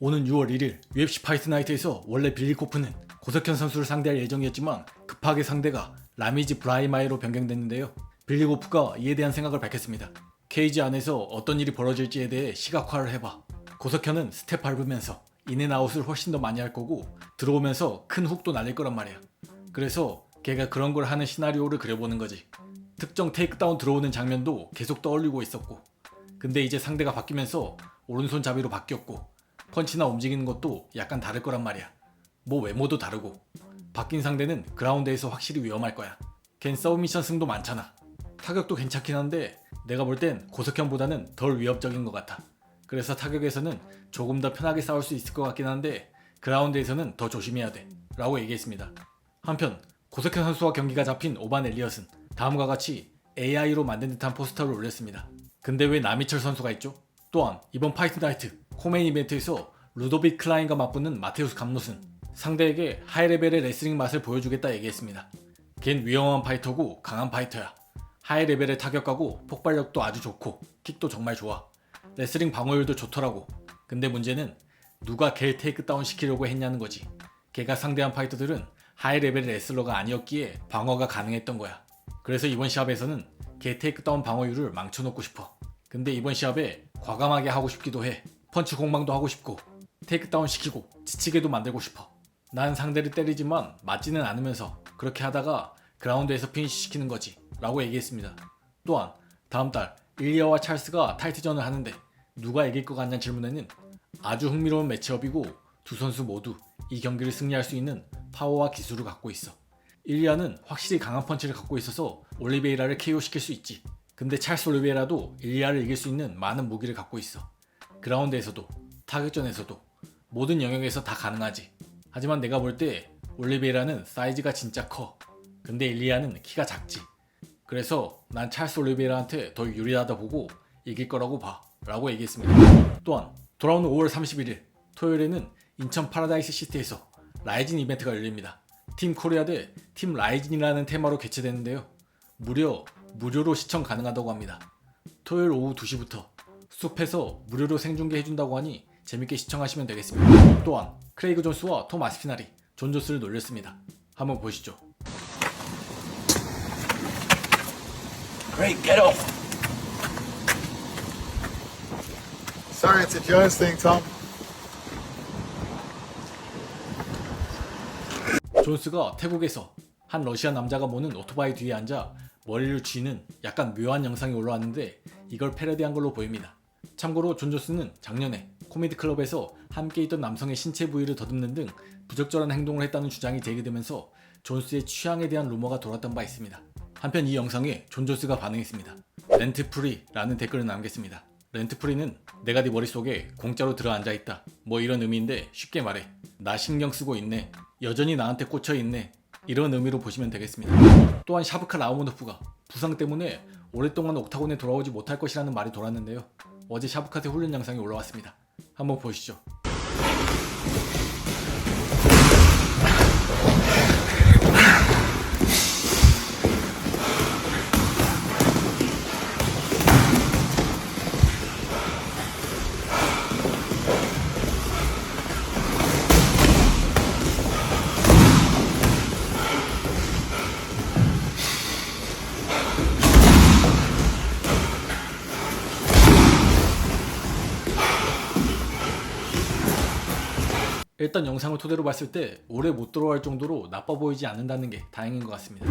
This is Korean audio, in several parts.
오는 6월 1일 UFC 파이트 나이트에서 원래 빌리 코프는 고석현 선수를 상대할 예정이었지만 급하게 상대가 라미지 브라이마이로 변경됐는데요. 빌리 코프가 이에 대한 생각을 밝혔습니다. 케이지 안에서 어떤 일이 벌어질지에 대해 시각화를 해봐. 고석현은 스텝 밟으면서 인앤아웃을 훨씬 더 많이 할 거고 들어오면서 큰 훅도 날릴 거란 말이야. 그래서 걔가 그런 걸 하는 시나리오를 그려보는 거지. 특정 테이크다운 들어오는 장면도 계속 떠올리고 있었고 근데 이제 상대가 바뀌면서 오른손 잡이로 바뀌었고 펀치나 움직이는 것도 약간 다를 거란 말이야. 뭐 외모도 다르고 바뀐 상대는 그라운드에서 확실히 위험할 거야. 걘 서브미션 승도 많잖아. 타격도 괜찮긴 한데 내가 볼 땐 고석현보다는 덜 위협적인 것 같아. 그래서 타격에서는 조금 더 편하게 싸울 수 있을 것 같긴 한데 그라운드에서는 더 조심해야 돼. 라고 얘기했습니다. 한편 고석현 선수와 경기가 잡힌 오반 엘리엇은 다음과 같이 AI로 만든 듯한 포스터를 올렸습니다. 근데 왜 나미철 선수가 있죠? 또한 이번 파이트 나이트 코메인 이벤트에서 루도빅 클라인과 맞붙는 마테우스 감롯은 상대에게 하이 레벨의 레슬링 맛을 보여주겠다 얘기했습니다. 걘 위험한 파이터고 강한 파이터야. 하이 레벨의 타격하고 폭발력도 아주 좋고 킥도 정말 좋아. 레슬링 방어율도 좋더라고. 근데 문제는 누가 걔를 테이크다운 시키려고 했냐는 거지. 걔가 상대한 파이터들은 하이 레벨의 레슬러가 아니었기에 방어가 가능했던 거야. 그래서 이번 시합에서는 걔 테이크다운 방어율을 망쳐놓고 싶어. 근데 이번 시합에 과감하게 하고 싶기도 해. 펀치 공방도 하고 싶고 테이크다운 시키고 지치게도 만들고 싶어. 난 상대를 때리지만 맞지는 않으면서 그렇게 하다가 그라운드에서 피니시 시키는 거지 라고 얘기했습니다. 또한 다음 달 일리아와 찰스가 타이트전을 하는데 누가 이길 것 같냐는 질문에는 아주 흥미로운 매치업이고 두 선수 모두 이 경기를 승리할 수 있는 파워와 기술을 갖고 있어. 일리아는 확실히 강한 펀치를 갖고 있어서 올리베이라를 KO시킬 수 있지. 근데 찰스 올리베이라도 일리아를 이길 수 있는 많은 무기를 갖고 있어. 그라운드에서도 타격전에서도 모든 영역에서 다 가능하지. 하지만 내가 볼 때 올리베이라는 사이즈가 진짜 커. 근데 일리아는 키가 작지. 그래서 난 찰스 올리베이라한테 더 유리하다 보고 이길 거라고 봐. 라고 얘기했습니다. 또한 돌아오는 5월 31일 토요일에는 인천 파라다이스 시티에서 라이진 이벤트가 열립니다. 팀 코리아 대 팀 라이진이라는 테마로 개최되는데요. 무려 무료로 시청 가능하다고 합니다. 토요일 오후 2시부터 숲에서 무료로 생중계 해준다고 하니 재밌게 시청하시면 되겠습니다. 또한 크레이그 존스와 톰 아스피날이 존 존스를 놀렸습니다. 한번 보시죠. Great, get off. Sorry, it's a Jones thing, Tom. 존스가 태국에서 한 러시아 남자가 모는 오토바이 뒤에 앉아 머리를 쥐는 약간 묘한 영상이 올라왔는데 이걸 패러디한 걸로 보입니다. 참고로 존 존스는 작년에 코미디 클럽에서 함께 있던 남성의 신체 부위를 더듬는 등 부적절한 행동을 했다는 주장이 제기되면서 존스의 취향에 대한 루머가 돌았던 바 있습니다. 한편 이 영상에 존 존스가 반응했습니다. 렌트 프리라는 댓글을 남겼습니다. 렌트 프리는 내가 네 머릿속에 공짜로 들어앉아 있다. 뭐 이런 의미인데 쉽게 말해. 나 신경 쓰고 있네. 여전히 나한테 꽂혀 있네. 이런 의미로 보시면 되겠습니다. 또한 샤브카 라우모노프가 부상 때문에 오랫동안 옥타곤에 돌아오지 못할 것이라는 말이 돌았는데요. 어제 샤브카의 훈련 영상이 올라왔습니다. 한번 보시죠. 일단 영상을 토대로 봤을 때 오래 못 들어갈 정도로 나빠 보이지 않는다는 게 다행인 것 같습니다.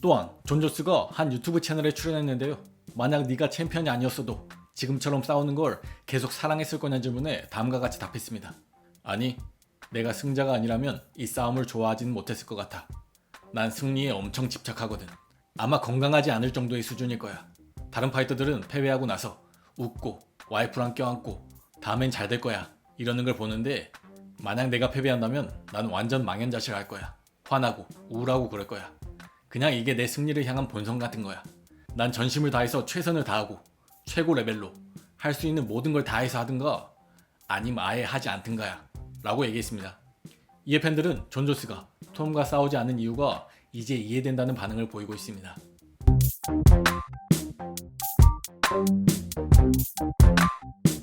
또한 존 조스가 한 유튜브 채널에 출연했는데요. 만약 네가 챔피언이 아니었어도 지금처럼 싸우는 걸 계속 사랑했을 거냐 질문에 다음과 같이 답했습니다. 아니, 내가 승자가 아니라면 이 싸움을 좋아하지는 못했을 것 같아. 난 승리에 엄청 집착하거든. 아마 건강하지 않을 정도의 수준일 거야. 다른 파이터들은 패배하고 나서 웃고 와이프랑 껴안고 다음엔 잘 될 거야 이러는 걸 보는데 만약 내가 패배한다면 난 완전 망연자실 할 거야. 화나고 우울하고 그럴 거야. 그냥 이게 내 승리를 향한 본성 같은 거야. 난 전심을 다해서 최선을 다하고 최고 레벨로 할 수 있는 모든 걸 다해서 하든가 아니면 아예 하지 않든가야 라고 얘기했습니다. 이에 팬들은 존 조스가 톰과 싸우지 않는 이유가 이제 이해된다는 반응을 보이고 있습니다.